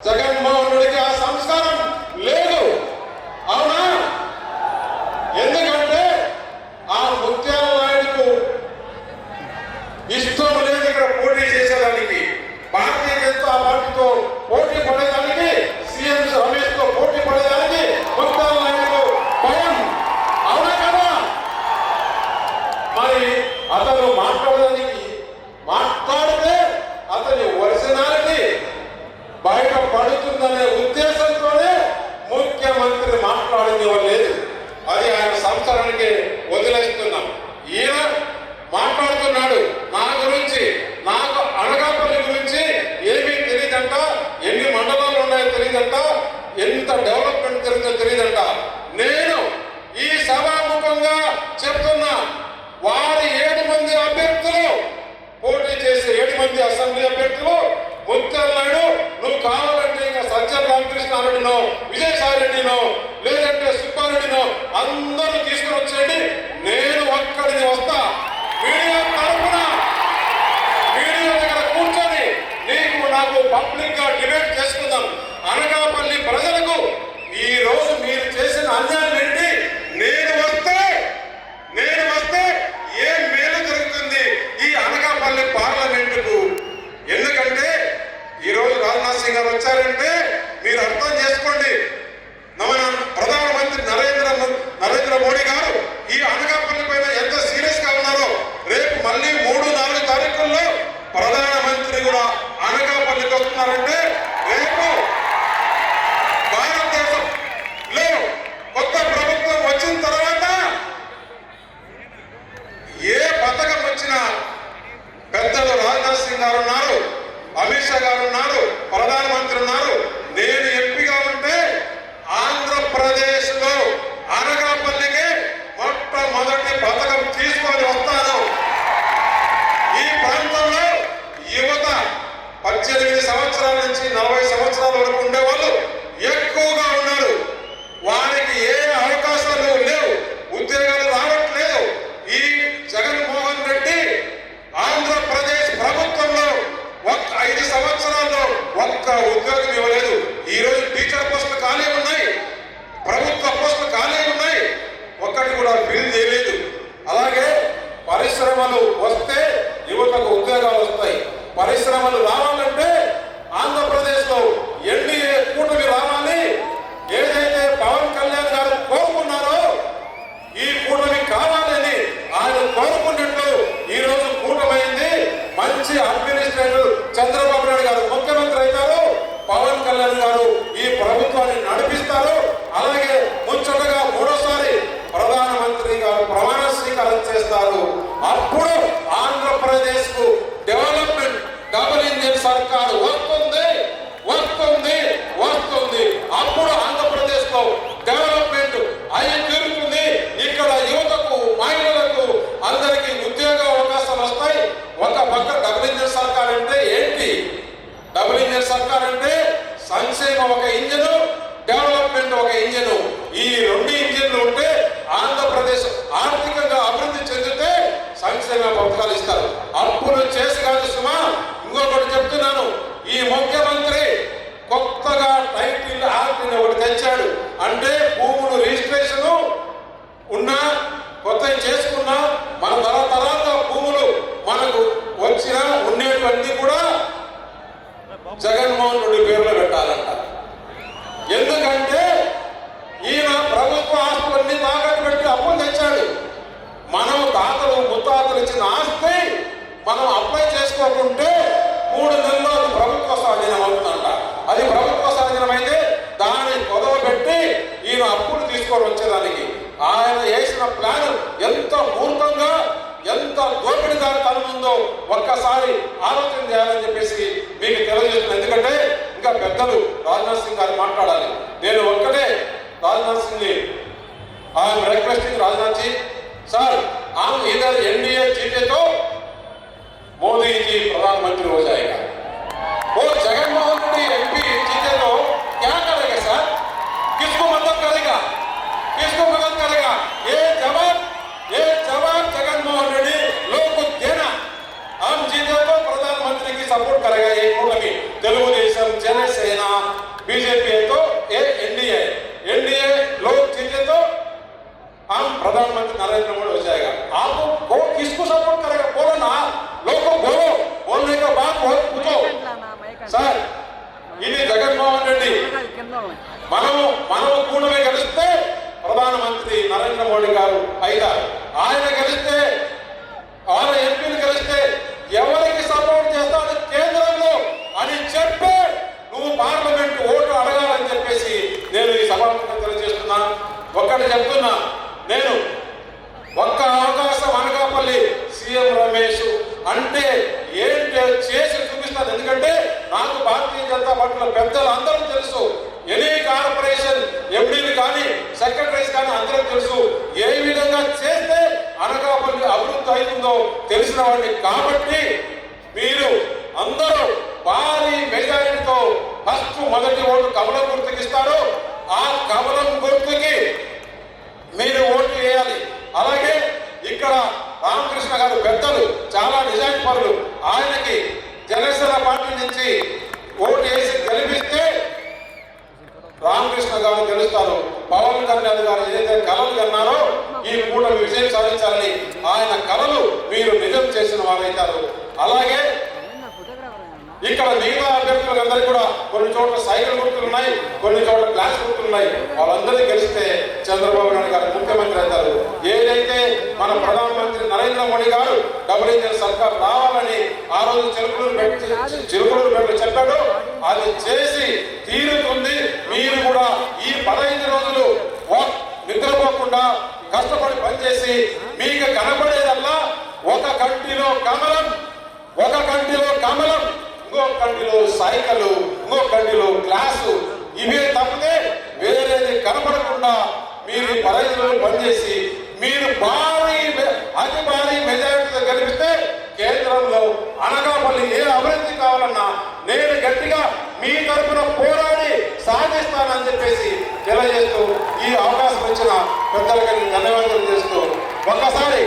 జగన్మోహన్ పబ్లిక్గా డిబేట్ చేసుకుందాం. అనకాపల్లి ప్రజలకు ఈ రోజు మీరు చేసిన అన్యాయం ఏంటి? నేను వస్తే నేను వస్తే ఏం మేలు జరుగుతుంది ఈ అనకాపల్లి పార్లమెంటుకు? ఎందుకంటే ఈరోజు రాజ్నాథ్ సింగ్ గారు వచ్చారంటే మీరు అర్థం చేసుకోండి మన ప్రధానమంత్రి నరేంద్ర మో- నరేంద్ర మోడీ గారు ఈ అనకాపల్లి పైన ఎంత సీరియస్గా ఉన్నారో రేపు మళ్ళీ మూడు నాలుగు తారీఖుల్లో ప్రధానమంత్రి కూడా అనకాపల్లికి వస్తున్నారంటే రేపు భారతదేశంలో కొత్త ప్రభుత్వం వచ్చిన తర్వాత ఏ పథకం వచ్చినా పెద్దలు రాజ్నాథ్ సింగ్ గారు ఉన్నారు అమిత్ షా గారు ఉన్నారు ప్రధానమంత్రి ఉన్నారు. నేను ఎంపీగా ఉంటే ఆంధ్రప్రదేశ్లో అనకాపల్లికి మొట్టమొదటి పథకం తీసుకొని వస్తాను. ఈ ప్రాంతంలో యువత పద్దెనిమిది సంవత్సరాల నుంచి నలభై సంవత్సరాల వరకు ఉండేవాళ్ళు ఎక్కువగా ఉన్నారు వారికి ఏ అవకాశాలు లేవు ఉద్యోగాలు రావట్లేదు ఈ జగన్మోహన్ రెడ్డి ఆంధ్రప్రదేశ్ ప్రభుత్వంలో ఒక్క ఐదు సంవత్సరాల్లో ఒక్క ఉద్యోగం ఇవ్వలేదు ఈ రోజు టీచర్ పోస్టులు ఖాళీ ఉన్నాయి ప్రభుత్వ పోస్టులు ఖాళీ ఉన్నాయి ఒక్కటి కూడా ఫిల్ చేయలేదు అలాగే పరిశ్రమలు వస్తే యువతకు ఉద్యోగాలు వస్తాయి కార్యక్రమాలు రావాలంటే ఆంధ్రప్రదేశ్లో ఎన్డీఏ కూటమి రావాలి. ఏదైతే పవన్ కళ్యాణ్ గారు కోరుకున్నారో ఈ కూటమి కావాలని ఆయన కోరుకున్నట్టు ఈ రోజు కూటమైంది. మంచి అడ్మినిస్ట్రేటర్ చంద్రబాబు నాయుడు గారు ముఖ్యమంత్రి అవుతారు. పవన్ కళ్యాణ్ గారు ఈ ప్రభుత్వాన్ని నడిపిస్తారు. అలాగే ముచ్చటగా మూడోసారి ప్రధానమంత్రి గారు ప్రమాణ స్వీకారం చేస్తారు. అప్పుడు ఆంధ్రప్రదేశ్కు డెవలప్మెంట్ డబుల్ ఇంజిన్ సర్కారు వస్తుంది వస్తుంది వస్తుంది అప్పుడు ఆంధ్రప్రదేశ్లో డెవలప్మెంట్ అయి తీరుతుంది ఇక్కడ యువతకు మహిళలకు అందరికీ ఉద్యోగ అవకాశాలు వస్తాయి ఒక పక్క డబుల్ ఇంజిన్ సర్కార్ అంటే ఏంటి డబుల్ ఇంజిన్ సర్కార్ అంటే సంక్షేమం ఒక ఇంజను డెవలప్మెంట్ ఒక ఇంజను. ఈ రెండు ఇంజన్లు ఉంటే ఆంధ్రప్రదేశ్ ఆర్థికంగా అభివృద్ధి చెందితే సంక్షేమ పథకాలు ఇస్తారు. అప్పులు చేసి కాదు సుమా ఇంకొకటి చెప్తున్నాను. ఈ ముఖ్యమంత్రి కొత్తగా టైటిల్ యాక్ట్ ఒకటి తెచ్చాడు. అంటే భూములు రిజిస్ట్రేషన్ ఉన్నా కొత్త చేసుకున్నా మన తరతరాలుగా భూములు మనకు వచ్చినా ఉండేటువంటి కూడా జగన్మోహన్ రెడ్డి తీసుకొని వచ్చేదానికి ఆయన వేసిన ప్లాన్ ఎంత మూర్ఖంగా ఎంత దోపిడిదారితనం ఉందో ఒక్కసారి ఆలోచన చేయాలని చెప్పేసి మీకు తెలియజేస్తుంది ఎందుకంటే ఇంకా పెద్దలు రాజ్నాథ్ సింగ్ గారు మాట్లాడాలి. నేను ఒక్కటే రాజ్నాథ్ సింగ్ని ఆయన రిక్వెస్ట్ రాజ్నాథ్ జీ సార్ ఆమె ఇదర్ ఎన్డీఏ చీటేతో మోదీజీ ప్రధానమంత్రి హోజాయిగా बीजेपी है तो ये एनडीए एनडीए लोग जीते तो हम प्रधानमंत्री नरेंद्र मोदी हो जाएगा आपको को किसको सपोर्ट करेगा बोलो ना लोगों को बोलो बोलने का बात बहुत पूछो సార్ ఇది జగన్మోహన్ రెడ్డి మనము మనము కూడమే కలిస్తే ప్రధానమంత్రి నరేంద్ర మోడీ గారు అయితారు ఆయన కలిస్తే ఒక్కటి చెప్తున్నా. నేను ఒక్క అవకాశం అనకాపల్లి సీఎం రమేష్ అంటే ఏంటి చేసి చూపిస్తాను ఎందుకంటే నాకు భారతీయ జనతా పార్టీలో పెద్దలు అందరూ తెలుసు. ఎనీ కార్పొరేషన్ ఎండీలు కానీ సెక్రటరీస్ కానీ అందరూ తెలుసు. ఏ విధంగా చేస్తే అనకాపల్లి అభివృద్ధి అవుతుందో తెలిసిన వాడిని కాబట్టి మీరు అందరూ భారీ మెజారిటీతో ఫస్ట్ మొదటి ఓటు కమలం గుర్తుకి ఇస్తారు ఆ కమలం గుర్తుకి మీరు ఓటు వేయాలి. అలాగే ఇక్కడ రామకృష్ణ గారు పెద్దలు చాలా నిజాయితీ పరులు. ఆయనకి జనసేన పార్టీ నుంచి ఓటు వేసి గెలిపిస్తే రామకృష్ణ గారు గెలుస్తారు. పవన్ కళ్యాణ్ గారు ఏదైతే కళలు కన్నారో ఈ పూట విజయం సాధించాలని ఆయన కళలు మీరు నిజం చేసిన వారైతారు. అలాగే ఇక్కడ మిగతా అభ్యర్థులందరూ కూడా కొన్ని చోట్ల సైకిల్ గుర్తులు ఉన్నాయి కొన్ని చోట్ల గ్లాస్ గుర్తులు ఉన్నాయి. వాళ్ళందరినీ గెలిస్తే చంద్రబాబు నాయుడు గారు ముఖ్యమంత్రి అవుతారు. ఏదైతే మన ప్రధానమంత్రి నరేంద్ర మోడీ గారు డబుల్ సర్కార్ రావాలని ఆ రోజు చిరుకులూరు పెట్టి చిరుకులూరు పెట్టి చెప్పాడు అది చేసి తీరుతుంది. మీరు కూడా ఈ పదహైదు రోజులు నిద్రపోకుండా కష్టపడి పనిచేసి మీకు కనబడేదల్లా ఒక కంటిలో కమలం ఒక కంటిలో కమలం. ఇంకో కంటిలో సైకిల్ ఇంకో కంటిలో గ్లాసు. ఇవే తప్పితే వేరేది కనపడకుండా మీరు పరిధిలో పనిచేసి మీరు భారీ అతి భారీ మెజారిటీతో గెలిపిస్తే కేంద్రంలో అనకాపల్లి ఏ అభివృద్ధి కావాలన్నా నేను గట్టిగా మీ తరఫున పోరాడి సాధిస్తానని చెప్పేసి తెలియజేస్తూ ఈ అవకాశం ఇచ్చిన పెద్దలకి ధన్యవాదాలు చేస్తూ ఒక్కసారి